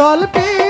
জল পেয়ে